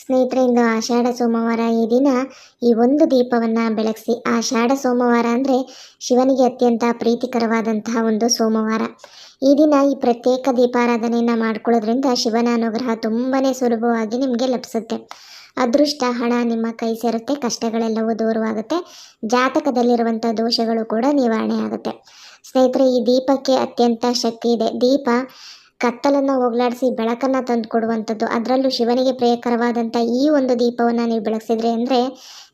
ಸ್ನೇಹಿತರೆ ಇಂದು ಆಷಾಢ ಸೋಮವಾರ ಈ ದಿನ ಈ ಒಂದು ದೀಪವನ್ನು ಬೆಳಗಿಸಿ. ಆಷಾಢ ಸೋಮವಾರ ಅಂದರೆ ಶಿವನಿಗೆ ಅತ್ಯಂತ ಪ್ರೀತಿಕರವಾದಂತಹ ಒಂದು ಸೋಮವಾರ. ಈ ದಿನ ಈ ಪ್ರತ್ಯೇಕ ದೀಪಾರಾಧನೆಯನ್ನು ಮಾಡ್ಕೊಳ್ಳೋದ್ರಿಂದ ಶಿವನ ಅನುಗ್ರಹ ತುಂಬಾ ಸುಲಭವಾಗಿ ನಿಮಗೆ ಲಭಿಸುತ್ತೆ. ಅದೃಷ್ಟ, ಹಣ ನಿಮ್ಮ ಕೈ ಸೇರುತ್ತೆ, ಕಷ್ಟಗಳೆಲ್ಲವೂ ದೂರವಾಗುತ್ತೆ. ಜಾತಕದಲ್ಲಿರುವಂಥ ದೋಷಗಳು ಕೂಡ ನಿವಾರಣೆ ಆಗುತ್ತೆ. ಸ್ನೇಹಿತರೆ, ಈ ದೀಪಕ್ಕೆ ಅತ್ಯಂತ ಶಕ್ತಿ ಇದೆ. ದೀಪ ಕತ್ತಲನ್ನು ಹೋಗಲಾಡಿಸಿ ಬೆಳಕನ್ನು ತಂದು ಕೊಡುವಂಥದ್ದು, ಅದರಲ್ಲೂ ಶಿವನಿಗೆ ಪ್ರಿಯಕರವಾದಂಥ ಈ ಒಂದು ದೀಪವನ್ನು ನೀವು ಬೆಳಗಿಸಿದ್ರೆ ಅಂದರೆ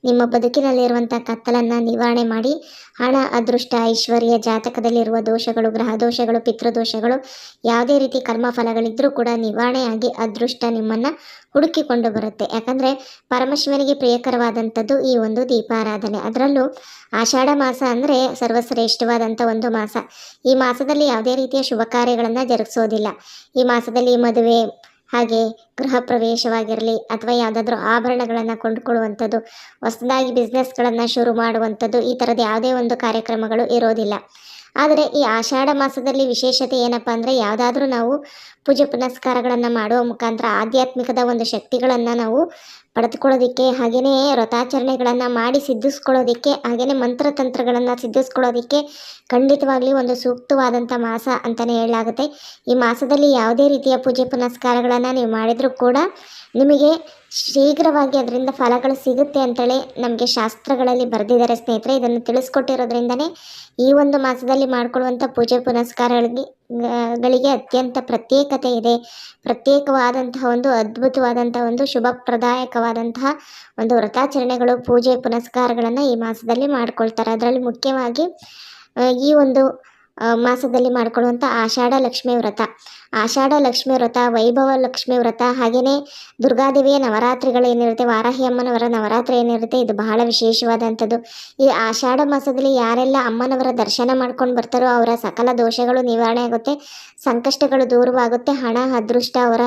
ನಿಮ್ಮ ಬದುಕಿನಲ್ಲಿರುವಂಥ ಕತ್ತಲನ್ನು ನಿವಾರಣೆ ಮಾಡಿ, ಹಣ, ಅದೃಷ್ಟ, ಐಶ್ವರ್ಯ, ಜಾತಕದಲ್ಲಿರುವ ದೋಷಗಳು, ಗ್ರಹ ದೋಷಗಳು ಪಿತೃದೋಷಗಳು ಯಾವುದೇ ರೀತಿ ಕರ್ಮಫಲಗಳಿದ್ದರೂ ಕೂಡ ನಿವಾರಣೆಯಾಗಿ ಅದೃಷ್ಟ ನಿಮ್ಮನ್ನು ಹುಡುಕಿಕೊಂಡು ಬರುತ್ತೆ. ಯಾಕಂದರೆ ಪರಮಶಿವನಿಗೆ ಪ್ರಿಯಕರವಾದಂಥದ್ದು ಈ ಒಂದು ದೀಪಾರಾಧನೆ. ಅದರಲ್ಲೂ ಆಷಾಢ ಮಾಸ ಅಂದರೆ ಸರ್ವಶ್ರೇಷ್ಠವಾದಂಥ ಒಂದು ಮಾಸ. ಈ ಮಾಸದಲ್ಲಿ ಯಾವುದೇ ರೀತಿಯ ಶುಭ ಕಾರ್ಯಗಳನ್ನು ಜರುಗಿಸೋದಿಲ್ಲ. ಈ ಮಾಸದಲ್ಲಿ ಮದುವೆ ಹಾಗೆ ಗೃಹ ಪ್ರವೇಶವಾಗಿರಲಿ ಅಥವಾ ಯಾವುದಾದ್ರೂ ಆಭರಣಗಳನ್ನು ಕೊಂಡುಕೊಳ್ಳುವಂಥದ್ದು, ಹೊಸದಾಗಿ ಬಿಸ್ನೆಸ್ಗಳನ್ನು ಶುರು ಮಾಡುವಂಥದ್ದು, ಈ ಥರದ ಯಾವುದೇ ಒಂದು ಕಾರ್ಯಕ್ರಮಗಳು ಇರೋದಿಲ್ಲ. ಆದರೆ ಈ ಆಷಾಢ ಮಾಸದಲ್ಲಿ ವಿಶೇಷತೆ ಏನಪ್ಪ ಅಂದರೆ ಯಾವುದಾದ್ರೂ ನಾವು ಪೂಜೆ ಪುನಸ್ಕಾರಗಳನ್ನು ಮಾಡುವ ಮುಖಾಂತರ ಆಧ್ಯಾತ್ಮಿಕದ ಒಂದು ಶಕ್ತಿಗಳನ್ನು ನಾವು ಪಡೆದುಕೊಳ್ಳೋದಕ್ಕೆ, ಹಾಗೆಯೇ ವ್ರತಾಚರಣೆಗಳನ್ನು ಮಾಡಿ ಸಿದ್ಧಿಸ್ಕೊಳ್ಳೋದಕ್ಕೆ, ಹಾಗೆಯೇ ಮಂತ್ರತಂತ್ರಗಳನ್ನು ಸಿದ್ಧಿಸ್ಕೊಳ್ಳೋದಕ್ಕೆ ಖಂಡಿತವಾಗ್ಲಿ ಒಂದು ಸೂಕ್ತವಾದಂಥ ಮಾಸ ಅಂತಲೇ ಹೇಳಲಾಗುತ್ತೆ. ಈ ಮಾಸದಲ್ಲಿ ಯಾವುದೇ ರೀತಿಯ ಪೂಜೆ ಪುನಸ್ಕಾರಗಳನ್ನು ನೀವು ಮಾಡಿದರೂ ಕೂಡ ನಿಮಗೆ ಶೀಘ್ರವಾಗಿ ಅದರಿಂದ ಫಲಗಳು ಸಿಗುತ್ತೆ ಅಂತೇಳಿ ನಮಗೆ ಶಾಸ್ತ್ರಗಳಲ್ಲಿ ಬರೆದಿದ್ದಾರೆ ಸ್ನೇಹಿತರೆ. ಇದನ್ನು ತಿಳಿಸ್ಕೊಟ್ಟಿರೋದ್ರಿಂದನೇ ಈ ಒಂದು ಮಾಸದಲ್ಲಿ ಮಾಡಿಕೊಳ್ಳುವಂಥ ಪೂಜೆ ಪುನಸ್ಕಾರಗಳಿಗೆ ಗಳಿಗೆ ಅತ್ಯಂತ ಪ್ರತ್ಯೇಕತೆ ಇದೆ. ಪ್ರತ್ಯೇಕವಾದಂತಹ ಒಂದು ಅದ್ಭುತವಾದಂತಹ ಒಂದು ಶುಭಪ್ರದಾಯಕವಾದಂತಹ ಒಂದು ವ್ರತಾಚರಣೆಗಳು, ಪೂಜೆ, ಪುನಸ್ಕಾರಗಳನ್ನು ಈ ಮಾಸದಲ್ಲಿ ಮಾಡ್ಕೊಳ್ತಾರೆ. ಅದರಲ್ಲಿ ಮುಖ್ಯವಾಗಿ ಈ ಒಂದು ಮಾಸದಲ್ಲಿ ಮಾಡಿಕೊಳ್ಳುವಂಥ ಆಷಾಢ ಲಕ್ಷ್ಮಿ ವ್ರತ. ಆಷಾಢ ಲಕ್ಷ್ಮಿ ವ್ರತ, ವೈಭವ ಲಕ್ಷ್ಮಿ ವ್ರತ ಹಾಗೆಯೇ ದುರ್ಗಾದೇವಿಯ ನವರಾತ್ರಿಗಳು ಏನಿರುತ್ತೆ ವಾರಾಹಿ ಅಮ್ಮನವರ ನವರಾತ್ರಿ ಏನಿರುತ್ತೆ, ಇದು ಬಹಳ ವಿಶೇಷವಾದಂಥದ್ದು. ಈ ಆಷಾಢ ಮಾಸದಲ್ಲಿ ಯಾರೆಲ್ಲ ಅಮ್ಮನವರ ದರ್ಶನ ಮಾಡ್ಕೊಂಡು ಬರ್ತಾರೋ, ಅವರ ಸಕಲ ದೋಷಗಳು ನಿವಾರಣೆ ಆಗುತ್ತೆ, ಸಂಕಷ್ಟಗಳು ದೂರವಾಗುತ್ತೆ, ಹಣ, ಅದೃಷ್ಟ ಅವರ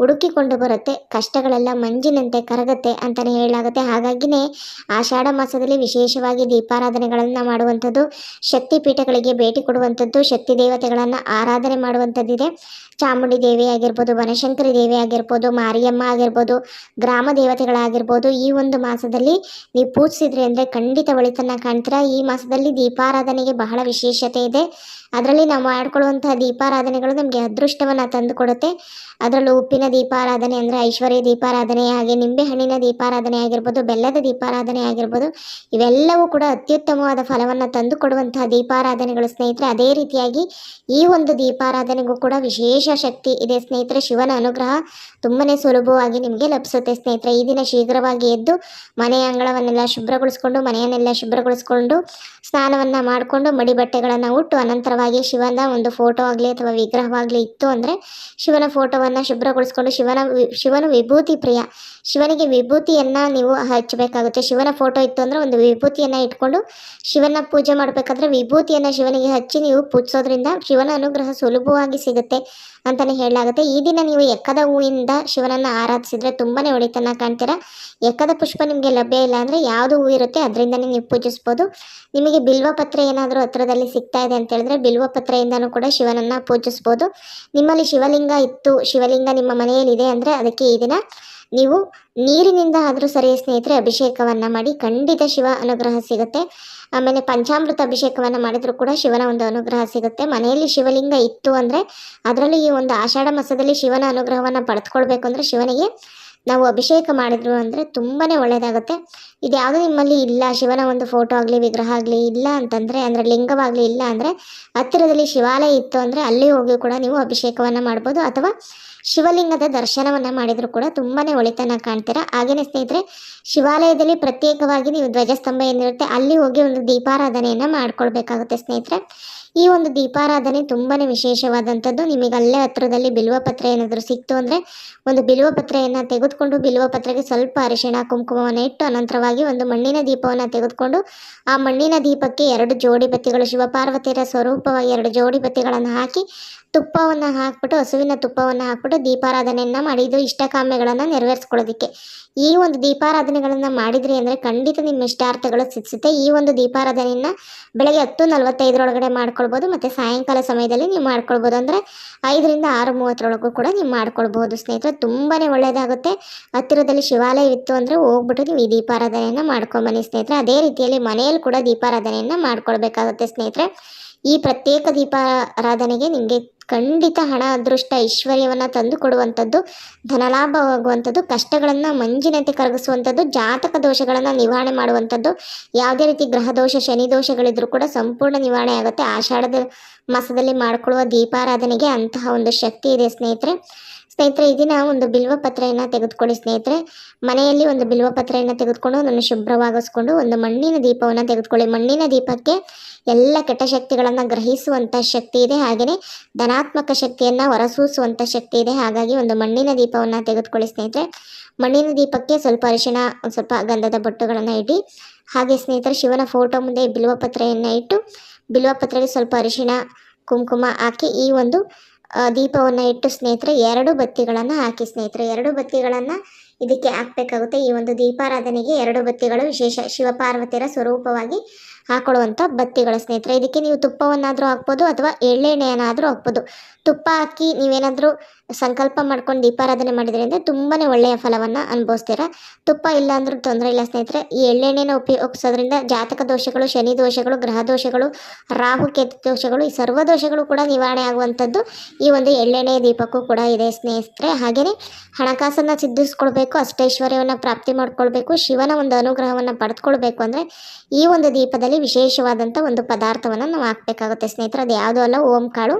ಹುಡುಕಿಕೊಂಡು ಬರುತ್ತೆ, ಕಷ್ಟಗಳೆಲ್ಲ ಮಂಜಿನಂತೆ ಕರಗುತ್ತೆ ಅಂತಲೇ ಹೇಳಲಾಗುತ್ತೆ. ಹಾಗಾಗಿನೇ ಆಷಾಢ ಮಾಸದಲ್ಲಿ ವಿಶೇಷವಾಗಿ ದೀಪಾರಾಧನೆಗಳನ್ನು ಮಾಡುವಂಥದ್ದು ಶಕ್ತಿ ಪೀಠಗಳಿಗೆ ಭೇಟಿ ಕೊಡುವಂಥದ್ದು ಶಕ್ತಿ ದೇವತೆಗಳನ್ನು ಆರಾಧನೆ ಮಾಡುವಂಥದ್ದಿದೆ. ಚಾಮುಂಡಿ ದೇವಿ ಆಗಿರ್ಬೋದು, ಬನಶಂಕರಿ ದೇವಿ ಆಗಿರ್ಬೋದು, ಮಾರಿಯಮ್ಮ ಆಗಿರ್ಬೋದು, ಗ್ರಾಮ ದೇವತೆಗಳಾಗಿರ್ಬೋದು, ಈ ಒಂದು ಮಾಸದಲ್ಲಿ ನೀವು ಪೂಜಿಸಿದ್ರಿ ಅಂದರೆ ಖಂಡಿತ ಒಳಿತನ್ನು ಕಾಣ್ತೀರಾ. ಈ ಮಾಸದಲ್ಲಿ ದೀಪಾರಾಧನೆಗೆ ಬಹಳ ವಿಶೇಷತೆ ಇದೆ. ಅದರಲ್ಲಿ ನಾವು ಮಾಡ್ಕೊಳ್ಳುವಂತಹ ದೀಪಾರಾಧನೆಗಳು ನಮಗೆ ಅದೃಷ್ಟವನ್ನು ತಂದು ಕೊಡುತ್ತೆ ಅದರಲ್ಲೂ ಉಪ್ಪಿನ ದೀಪಾರಾಧನೆ ಅಂದರೆ ಐಶ್ವರ್ಯ ದೀಪಾರಾಧನೆ, ಹಾಗೆ ನಿಂಬೆ ಹಣ್ಣಿನ ದೀಪಾರಾಧನೆ ಆಗಿರ್ಬೋದು, ಬೆಲ್ಲದ ದೀಪಾರಾಧನೆ ಆಗಿರ್ಬೋದು, ಇವೆಲ್ಲವೂ ಕೂಡ ಅತ್ಯುತ್ತಮವಾದ ಫಲವನ್ನು ತಂದು ಕೊಡುವಂತಹ ದೀಪಾರಾಧನೆಗಳು ಸ್ನೇಹಿತರೆ. ಅದೇ ರೀತಿಯಾಗಿ ಈ ಒಂದು ದೀಪಾರಾಧನೆಗೂ ಕೂಡ ವಿಶೇಷ ಶಕ್ತಿ ಇದೆ ಸ್ನೇಹಿತರೆ, ಶಿವನ ಅನುಗ್ರಹ ತುಂಬನೇ ಸುಲಭವಾಗಿ ನಿಮಗೆ ಲಭಿಸುತ್ತೆ ಸ್ನೇಹಿತರೆ. ಈ ದಿನ ಶೀಘ್ರವಾಗಿ ಎದ್ದು ಮನೆಯ ಅಂಗಳವನ್ನೆಲ್ಲ ಶುಭ್ರಗೊಳಿಸ್ಕೊಂಡು, ಮನೆಯನ್ನೆಲ್ಲ ಶುಭ್ರಗೊಳಿಸ್ಕೊಂಡು ಸ್ನಾನವನ್ನು ಮಾಡಿಕೊಂಡು ಮಡಿ ಬಟ್ಟೆಗಳನ್ನ ಉಟ್ಟು ಅನಂತರವಾಗಿ ಶಿವನ ಒಂದು ಫೋಟೋ ಆಗಲಿ ಅಥವಾ ವಿಗ್ರಹವಾಗಲಿ ಇತ್ತು ಅಂದ್ರೆ ಶಿವನ ಫೋಟೋವನ್ನ ಶುಭ್ರಗೊಳಿಸಿಕೊಂಡು ಶಿವನ ಶಿವನು ವಿಭೂತಿ ಪ್ರಿಯ. ಶಿವನಿಗೆ ವಿಭೂತಿಯನ್ನ ನೀವು ಹಚ್ಚಬೇಕಾಗುತ್ತೆ. ಶಿವನ ಫೋಟೋ ಇತ್ತು ಅಂದ್ರೆ ಒಂದು ವಿಭೂತಿಯನ್ನ ಇಟ್ಕೊಂಡು ಶಿವನ ಪೂಜೆ ಮಾಡ್ಬೇಕಾದ್ರೆ ವಿಭೂತಿಯನ್ನು ಶಿವನಿಗೆ ಹಚ್ಚಿ ನೀವು ಪೂಜಿಸೋದ್ರಿಂದ ಶಿವನ ಅನುಗ್ರಹ ಸುಲಭವಾಗಿ ಸಿಗುತ್ತೆ ಅಂತಾನೆ ಹೇಳಲಾಗುತ್ತೆ. ಈ ದಿನ ನೀವು ಎಕ್ಕದ ಹೂವಿಂದ ಶಿವನನ್ನ ಆರಾಧಿಸಿದ್ರೆ ತುಂಬಾನೇ ಒಳಿತನ ಕಾಣ್ತೀರಾ. ಎಕ್ಕದ ಪುಷ್ಪ ನಿಮಗೆ ಲಭ್ಯ ಇಲ್ಲ ಅಂದ್ರೆ ಯಾವುದು ಹೂ ಇರುತ್ತೆ ಅದರಿಂದನೇ ನೀವು ಪೂಜಿಸ್ಬೋದು. ನಿಮಗೆ ಬಿಲ್ವಪತ್ರೆ ಏನಾದರೂ ಹತ್ರದಲ್ಲಿ ಸಿಗ್ತಾ ಇದೆ ಅಂತ ಹೇಳಿದ್ರೆ ಬಿಲ್ವಪತ್ರೆಯಿಂದನೂ ಕೂಡ ಶಿವನನ್ನ ಪೂಜಿಸ್ಬೋದು. ನಿಮ್ಮಲ್ಲಿ ಶಿವಲಿಂಗ ಇತ್ತು, ಶಿವಲಿಂಗ ನಿಮ್ಮ ಮನೆಯಲ್ಲಿ ಇದೆ ಅಂದರೆ ಅದಕ್ಕೆ ಈ ದಿನ ನೀವು ನೀರಿನಿಂದ ಆದರೂ ಸರಿ ಸ್ನೇಹಿತರೆ ಅಭಿಷೇಕವನ್ನು ಮಾಡಿ ಖಂಡಿತ ಶಿವ ಅನುಗ್ರಹ ಸಿಗುತ್ತೆ. ಆಮೇಲೆ ಪಂಚಾಮೃತ ಅಭಿಷೇಕವನ್ನು ಮಾಡಿದರೂ ಕೂಡ ಶಿವನ ಒಂದು ಅನುಗ್ರಹ ಸಿಗುತ್ತೆ. ಮನೆಯಲ್ಲಿ ಶಿವಲಿಂಗ ಇತ್ತು ಅಂದರೆ ಅದರಲ್ಲಿ ಈ ಒಂದು ಆಷಾಢ ಮಾಸದಲ್ಲಿ ಶಿವನ ಅನುಗ್ರಹವನ್ನು ಪಡೆದುಕೊಳ್ಬೇಕು ಅಂದರೆ ಶಿವನಿಗೆ ನಾವು ಅಭಿಷೇಕ ಮಾಡಿದ್ರು ಅಂದರೆ ತುಂಬಾ ಒಳ್ಳೆಯದಾಗುತ್ತೆ ಇದ್ಯಾವುದು ನಿಮ್ಮಲ್ಲಿ ಇಲ್ಲ, ಶಿವನ ಒಂದು ಫೋಟೋ ಆಗಲಿ, ವಿಗ್ರಹ ಆಗಲಿ, ಇಲ್ಲ ಅಂತಂದರೆ, ಅಂದರೆ ಲಿಂಗವಾಗಲಿ ಇಲ್ಲ ಅಂದರೆ, ಹತ್ತಿರದಲ್ಲಿ ಶಿವಾಲಯ ಇತ್ತು ಅಂದರೆ ಅಲ್ಲಿ ಹೋಗಿ ಕೂಡ ನೀವು ಅಭಿಷೇಕವನ್ನು ಮಾಡ್ಬೋದು. ಅಥವಾ ಶಿವಲಿಂಗದ ದರ್ಶನವನ್ನು ಮಾಡಿದರೂ ಕೂಡ ತುಂಬಾ ಒಳಿತನ ಕಾಣ್ತೀರಾ. ಹಾಗೇನೆ ಸ್ನೇಹಿತರೆ, ಶಿವಾಲಯದಲ್ಲಿ ಪ್ರತ್ಯೇಕವಾಗಿ ನೀವು ಧ್ವಜಸ್ತಂಭ ಏನಿರುತ್ತೆ, ಅಲ್ಲಿ ಹೋಗಿ ಒಂದು ದೀಪಾರಾಧನೆಯನ್ನು ಮಾಡ್ಕೊಳ್ಬೇಕಾಗುತ್ತೆ ಸ್ನೇಹಿತರೆ. ಈ ಒಂದು ದೀಪಾರಾಧನೆ ತುಂಬಾ ವಿಶೇಷವಾದಂಥದ್ದು. ನಿಮಗೆ ಅಲ್ಲೇ ಹತ್ರದಲ್ಲಿ ಬಿಲ್ವಪತ್ರೆ ಏನಾದರೂ ಸಿಕ್ತು ಅಂದರೆ ಒಂದು ಬಿಲ್ವಪತ್ರೆಯನ್ನು ತೆಗೆದುಕೊಂಡು ಬಿಲ್ವಪತ್ರೆಗೆ ಸ್ವಲ್ಪ ಅರಿಶಿಣ, ಕುಂಕುಮವನ್ನು ಇಟ್ಟು ಅನಂತರವಾಗಿ ಒಂದು ಮಣ್ಣಿನ ದೀಪವನ್ನು ತೆಗೆದುಕೊಂಡು ಆ ಮಣ್ಣಿನ ದೀಪಕ್ಕೆ ಎರಡು ಜೋಡಿ ಬತ್ತಿಗಳು, ಶಿವಪಾರ್ವತಿಯರ ಸ್ವರೂಪವಾಗಿ ಎರಡು ಜೋಡಿ ಬತ್ತಿಗಳನ್ನು ಹಾಕಿ ತುಪ್ಪವನ್ನು ಹಾಕ್ಬಿಟ್ಟು, ಹಸುವಿನ ತುಪ್ಪವನ್ನು ಹಾಕ್ಬಿಟ್ಟು ದೀಪಾರಾಧನೆಯನ್ನು ಮಾಡಿ. ಇದು ಇಷ್ಟಕಾಮ್ಯಗಳನ್ನು ನೆರವೇರಿಸ್ಕೊಳ್ಳೋದಕ್ಕೆ. ಈ ಒಂದು ದೀಪಾರಾಧನೆಗಳನ್ನು ಮಾಡಿದ್ರಿ ಅಂದರೆ ಖಂಡಿತ ನಿಮ್ಮ ಇಷ್ಟಾರ್ಥಗಳು ಸಿದ್ಧಿಸುತ್ತೆ ಈ ಒಂದು ದೀಪಾರಾಧನೆಯನ್ನು ಬೆಳಗ್ಗೆ ಹತ್ತು ನಲವತ್ತೈದರೊಳಗಡೆ ಮಾಡ್ಕೊಳ್ಬೋದು ಮತ್ತು ಸಾಯಂಕಾಲ ಸಮಯದಲ್ಲಿ ನೀವು ಮಾಡ್ಕೊಳ್ಬೋದು ಅಂದರೆ ಐದರಿಂದ ಆರು ಮೂವತ್ತರೊಳಗೂ ಕೂಡ ನೀವು ಮಾಡ್ಕೊಳ್ಬೋದು ಸ್ನೇಹಿತರೆ. ತುಂಬಾ ಒಳ್ಳೆಯದಾಗುತ್ತೆ ಹತ್ತಿರದಲ್ಲಿ ಶಿವಾಲಯ ಇತ್ತು ಅಂದರೆ ಹೋಗ್ಬಿಟ್ಟು ನೀವು ಈ ದೀಪಾರಾಧನೆಯನ್ನು ಮಾಡ್ಕೊಂಬನ್ನಿ ಸ್ನೇಹಿತರೆ. ಅದೇ ರೀತಿಯಲ್ಲಿ ಮನೆಯಲ್ಲಿ ಕೂಡ ದೀಪಾರಾಧನೆಯನ್ನು ಮಾಡ್ಕೊಳ್ಬೇಕಾಗುತ್ತೆ ಸ್ನೇಹಿತರೆ. ಈ ಪ್ರತ್ಯೇಕ ದೀಪಾರಾಧನೆಗೆ ನಿಮಗೆ ಖಂಡಿತ ಹಣ, ಅದೃಷ್ಟ, ಐಶ್ವರ್ಯವನ್ನು ತಂದು ಕೊಡುವಂಥದ್ದು ಧನಲಾಭವಾಗುವಂಥದ್ದು, ಕಷ್ಟಗಳನ್ನು ಮಂಜಿನಂತೆ ಕರಗಿಸುವಂಥದ್ದು, ಜಾತಕ ದೋಷಗಳನ್ನು ನಿವಾರಣೆ ಮಾಡುವಂಥದ್ದು, ಯಾವುದೇ ರೀತಿ ಗ್ರಹ ದೋಷ, ಶನಿ ದೋಷಗಳಿದ್ರೂ ಕೂಡ ಸಂಪೂರ್ಣ ನಿವಾರಣೆ ಆಗುತ್ತೆ. ಆಷಾಢದ ಮಾಸದಲ್ಲಿ ಮಾಡಿಕೊಳ್ಳುವ ದೀಪಾರಾಧನೆಗೆ ಅಂತಹ ಒಂದು ಶಕ್ತಿ ಇದೆ ಸ್ನೇಹಿತರೆ. ಸ್ನೇಹಿತರೆ ದಿನ ಒಂದು ಬಿಲ್ವ ಪತ್ರೆಯನ್ನು ತೆಗೆದುಕೊಳ್ಳಿ ಸ್ನೇಹಿತರೆ. ಮನೆಯಲ್ಲಿ ಒಂದು ಬಿಲ್ವ ಪತ್ರೆಯನ್ನು ತೆಗೆದುಕೊಂಡು ಅದನ್ನು ಶುಭ್ರವಾಗಿಸ್ಕೊಂಡು ಒಂದು ಮಣ್ಣಿನ ದೀಪವನ್ನು ತೆಗೆದುಕೊಳ್ಳಿ. ಮಣ್ಣಿನ ದೀಪಕ್ಕೆ ಎಲ್ಲ ಕೆಟ್ಟ ಶಕ್ತಿಗಳನ್ನು ಗ್ರಹಿಸುವಂಥ ಶಕ್ತಿ ಇದೆ. ಹಾಗೆಯೇ ಧನಾತ್ಮಕ ಶಕ್ತಿಯನ್ನು ಹೊರಸೂಸುವಂಥ ಶಕ್ತಿ ಇದೆ. ಹಾಗಾಗಿ ಒಂದು ಮಣ್ಣಿನ ದೀಪವನ್ನು ತೆಗೆದುಕೊಳ್ಳಿ ಸ್ನೇಹಿತರೆ. ಮಣ್ಣಿನ ದೀಪಕ್ಕೆ ಸ್ವಲ್ಪ ಅರಿಶಿಣ ಸ್ವಲ್ಪ ಗಂಧದ ಬೊಟ್ಟುಗಳನ್ನು ಇಡಿ. ಹಾಗೆ ಸ್ನೇಹಿತರೆ, ಶಿವನ ಫೋಟೋ ಮುಂದೆ ಬಿಲ್ವ ಪತ್ರೆಯನ್ನು ಇಟ್ಟು, ಬಿಲ್ವ ಪತ್ರೆಗೆ ಸ್ವಲ್ಪ ಅರಿಶಿಣ, ಕುಂಕುಮ ಹಾಕಿ ಈ ಒಂದು ದೀಪವನ್ನು ಇಟ್ಟು ಸ್ನೇಹಿತರೆ, ಎರಡು ಬತ್ತಿಗಳನ್ನು ಹಾಕಿ ಸ್ನೇಹಿತರೆ. ಎರಡು ಬತ್ತಿಗಳನ್ನು ಇದಕ್ಕೆ ಹಾಕಬೇಕಾಗುತ್ತೆ. ಈ ಒಂದು ದೀಪಾರಾಧನೆಗೆ ಎರಡು ಬತ್ತಿಗಳು ವಿಶೇಷ ಶಿವಪಾರ್ವತಿಯರ ಸ್ವರೂಪವಾಗಿ ಹಾಕೊಳ್ಳುವಂಥ ಬತ್ತಿಗಳು ಸ್ನೇಹಿತರೆ. ಇದಕ್ಕೆ ನೀವು ತುಪ್ಪವನ್ನಾದರೂ ಹಾಕ್ಬೋದು ಅಥವಾ ಎಳ್ಳೆಣ್ಣೆಯನ್ನಾದರೂ ಹಾಕ್ಬೋದು. ತುಪ್ಪ ಹಾಕಿ ನೀವೇನಾದರೂ ಸಂಕಲ್ಪ ಮಾಡ್ಕೊಂಡು ದೀಪಾರಾಧನೆ ಮಾಡಿದ್ರಿಂದ ತುಂಬಾ ಒಳ್ಳೆಯ ಫಲವನ್ನು ಅನುಭವಿಸ್ತೀರ. ತುಪ್ಪ ಇಲ್ಲ ಅಂದ್ರೂ ತೊಂದರೆ ಇಲ್ಲ ಸ್ನೇಹಿತರೆ, ಈ ಎಳ್ಳೆಣ್ಣೆನ ಉಪಯೋಗಿಸೋದ್ರಿಂದ ಜಾತಕ ದೋಷಗಳು, ಶನಿ ದೋಷಗಳು, ಗ್ರಹ ದೋಷಗಳು, ರಾಹು, ಕೇತು ದೋಷಗಳು, ಈ ಸರ್ವ ದೋಷಗಳು ಕೂಡ ನಿವಾರಣೆ ಆಗುವಂಥದ್ದು ಈ ಒಂದು ಎಳ್ಳೆಣ್ಣೆ ದೀಪಕ್ಕೂ ಕೂಡ ಇದೆ ಸ್ನೇಹಿತರೆ. ಹಾಗೆಯೇ ಹಣಕಾಸನ್ನು ಸಿದ್ಧಿಸ್ಕೊಳ್ಬೇಕು, ಅಷ್ಟೈಶ್ವರ್ಯವನ್ನು ಪ್ರಾಪ್ತಿ ಮಾಡ್ಕೊಳ್ಬೇಕು, ಶಿವನ ಒಂದು ಅನುಗ್ರಹವನ್ನು ಪಡೆದುಕೊಳ್ಬೇಕು ಅಂದರೆ ಈ ಒಂದು ದೀಪದಲ್ಲಿ ವಿಶೇಷವಾದಂಥ ಒಂದು ಪದಾರ್ಥವನ್ನು ನಾವು ಹಾಕಬೇಕಾಗುತ್ತೆ ಸ್ನೇಹಿತರೆ. ಅದು ಯಾವುದೂ ಅಲ್ಲ, ಓಂ ಕಾಳು.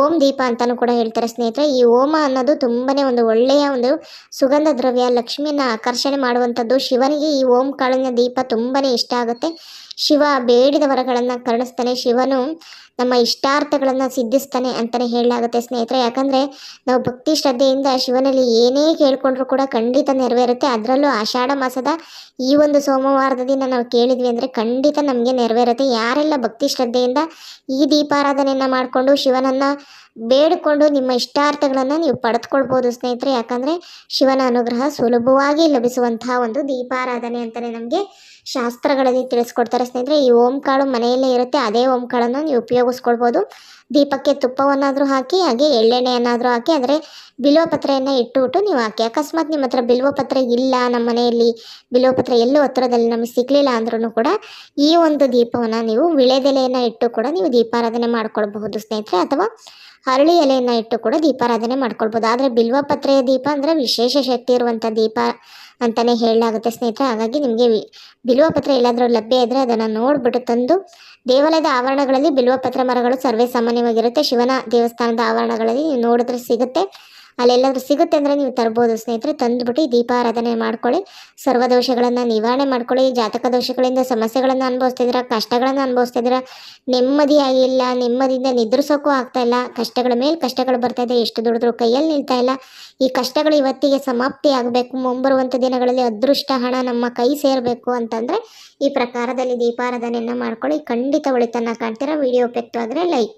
ಓಂ ದೀಪ ಅಂತಲೂ ಕೂಡ ಹೇಳ್ತಾರೆ ಸ್ನೇಹಿತರೆ. ಈ ಓಮ ಅನ್ನೋದು ತುಂಬಾ ಒಂದು ಒಳ್ಳೆಯ ಒಂದು ಸುಗಂಧ ದ್ರವ್ಯ. ಲಕ್ಷ್ಮಿಯನ್ನ ಆಕರ್ಷಣೆ ಮಾಡುವಂಥದ್ದು ಶಿವನಿಗೆ. ಈ ಓಂ ಕಾಳಿನ ದೀಪ ತುಂಬಾ ಇಷ್ಟ ಆಗುತ್ತೆ. ಶಿವ ಬೇಡಿದ ವರಗಳನ್ನು ಕರುಣಿಸ್ತಾನೆ. ಶಿವನು ನಮ್ಮ ಇಷ್ಟಾರ್ಥಗಳನ್ನು ಸಿದ್ಧಿಸ್ತಾನೆ ಅಂತಲೇ ಹೇಳಲಾಗುತ್ತೆ ಸ್ನೇಹಿತರೆ. ಯಾಕಂದರೆ ನಾವು ಭಕ್ತಿ ಶ್ರದ್ಧೆಯಿಂದ ಶಿವನಲ್ಲಿ ಏನೇ ಕೇಳ್ಕೊಂಡ್ರೂ ಕೂಡ ಖಂಡಿತ ನೆರವೇರುತ್ತೆ. ಅದರಲ್ಲೂ ಆಷಾಢ ಮಾಸದ ಈ ಒಂದು ಸೋಮವಾರದ ದಿನ ನಾವು ಕೇಳಿದ್ವಿ ಅಂದರೆ ಖಂಡಿತ ನಮಗೆ ನೆರವೇರುತ್ತೆ. ಯಾರೆಲ್ಲ ಭಕ್ತಿ ಶ್ರದ್ಧೆಯಿಂದ ಈ ದೀಪಾರಾಧನೆಯನ್ನು ಮಾಡಿಕೊಂಡು ಶಿವನನ್ನು ಬೇಡಿಕೊಂಡು ನಿಮ್ಮ ಇಷ್ಟಾರ್ಥಗಳನ್ನು ನೀವು ಪಡೆದುಕೊಳ್ಬೋದು ಸ್ನೇಹಿತರೆ. ಯಾಕಂದರೆ ಶಿವನ ಅನುಗ್ರಹ ಸುಲಭವಾಗಿ ಲಭಿಸುವಂತಹ ಒಂದು ದೀಪಾರಾಧನೆ ಅಂತಲೇ ನಮಗೆ ಶಾಸ್ತ್ರಗಳಲ್ಲಿ ತಿಳಿಸ್ಕೊಡ್ತಾರೆ ಸ್ನೇಹಿತರೆ, ಈ ಓಂ ಕಾಳು ಮನೆಯಲ್ಲೇ ಇರುತ್ತೆ, ಅದೇ ಓಂ ಕಾಳನ್ನು ನೀವು ಉಪಯೋಗಿಸ್ಕೊಳ್ಬೋದು. ದೀಪಕ್ಕೆ ತುಪ್ಪವನ್ನಾದರೂ ಹಾಕಿ, ಹಾಗೆ ಎಳ್ಳೆಣ್ಣೆಯನ್ನಾದರೂ ಹಾಕಿ ಅಂದರೆ ಬಿಲ್ವಪತ್ರೆಯನ್ನು ಇಟ್ಟುಬಿಟ್ಟು ನೀವು ಹಾಕಿ. ಅಕಸ್ಮಾತ್ ನಿಮ್ಮ ಹತ್ರ ಬಿಲ್ವಪತ್ರೆ ಇಲ್ಲ, ನಮ್ಮ ಮನೆಯಲ್ಲಿ ಬಿಲ್ವಪತ್ರೆ ಎಲ್ಲೂ ಹತ್ತಿರದಲ್ಲಿ ನಮಗೆ ಸಿಗಲಿಲ್ಲ ಅಂದ್ರೂ ಕೂಡ ಈ ಒಂದು ದೀಪವನ್ನು ನೀವು ವಿಳೆದೆಲೆಯನ್ನು ಇಟ್ಟು ಕೂಡ ನೀವು ದೀಪಾರಾಧನೆ ಮಾಡ್ಕೊಳ್ಬಹುದು ಸ್ನೇಹಿತರೆ, ಅಥವಾ ಹರಳಿ ಎಲೆಯನ್ನು ಇಟ್ಟು ಕೂಡ ದೀಪಾರಾಧನೆ ಮಾಡ್ಕೊಳ್ಬೋದು. ಆದರೆ ಬಿಲ್ವಪತ್ರೆಯ ದೀಪ ಅಂದರೆ ವಿಶೇಷ ಶಕ್ತಿ ಇರುವಂಥ ದೀಪ. ಅಂತಲೇ ಹೇಳಲಾಗುತ್ತೆ ಸ್ನೇಹಿತರೆ. ಹಾಗಾಗಿ ನಿಮಗೆ ಬಿಲ್ವಪತ್ರೆ ಎಲ್ಲಾದರೂ ಲಭ್ಯ ಇದ್ದರೆ ಅದನ್ನು ನೋಡಿಬಿಟ್ಟು ತಂದು ದೇವಾಲಯದ ಆವರಣಗಳಲ್ಲಿ ಬಿಲ್ವಪತ್ರ ಮರಗಳು ಸರ್ವೇ ಸಾಮಾನ್ಯವಾಗಿರುತ್ತೆ. ಶಿವನ ದೇವಸ್ಥಾನದ ಆವರಣಗಳಲ್ಲಿ ನೀವು ನೋಡಿದ್ರೆ ಸಿಗುತ್ತೆ. ಅಲ್ಲೆಲ್ಲಾದ್ರೂ ಸಿಗುತ್ತೆ ಅಂದರೆ ನೀವು ತರ್ಬೋದು. ಸ್ನೇಹಿತರೆ, ತಂದುಬಿಟ್ಟು ದೀಪಾರಾಧನೆ ಮಾಡ್ಕೊಳ್ಳಿ. ಸರ್ವದೋಷಗಳನ್ನು ನಿವಾರಣೆ ಮಾಡ್ಕೊಳ್ಳಿ. ಜಾತಕ ದೋಷಗಳಿಂದ ಸಮಸ್ಯೆಗಳನ್ನು ಅನುಭವಿಸ್ತಿದ್ದೀರಾ, ಕಷ್ಟಗಳನ್ನು ನೆಮ್ಮದಿ ನೆಮ್ಮದಿಯಾಗಿಲ್ಲ, ನೆಮ್ಮದಿಯಿಂದ ನಿದ್ರಿಸೋಕ್ಕೂ ಆಗ್ತಾ ಇಲ್ಲ. ಕಷ್ಟಗಳ ಮೇಲೆ ಕಷ್ಟಗಳು ಬರ್ತಾ ಇದೆ. ಎಷ್ಟು ದುಡಿದ್ರು ಕೈಯಲ್ಲಿ ನಿಲ್ತಾ ಇಲ್ಲ. ಈ ಕಷ್ಟಗಳು ಇವತ್ತಿಗೆ ಸಮಾಪ್ತಿ ಆಗಬೇಕು. ಮುಂಬರುವಂಥ ದಿನಗಳಲ್ಲಿ ಅದೃಷ್ಟ, ಹಣ ನಮ್ಮ ಕೈ ಸೇರಬೇಕು ಅಂತಂದರೆ ಈ ಪ್ರಕಾರದಲ್ಲಿ ದೀಪಾರಾಧನೆಯನ್ನು ಮಾಡ್ಕೊಳ್ಳಿ. ಖಂಡಿತ ಒಳಿತನ್ನು ಕಾಣ್ತೀರಾ. Video ಉಪಯುಕ್ತವಾದರೆ like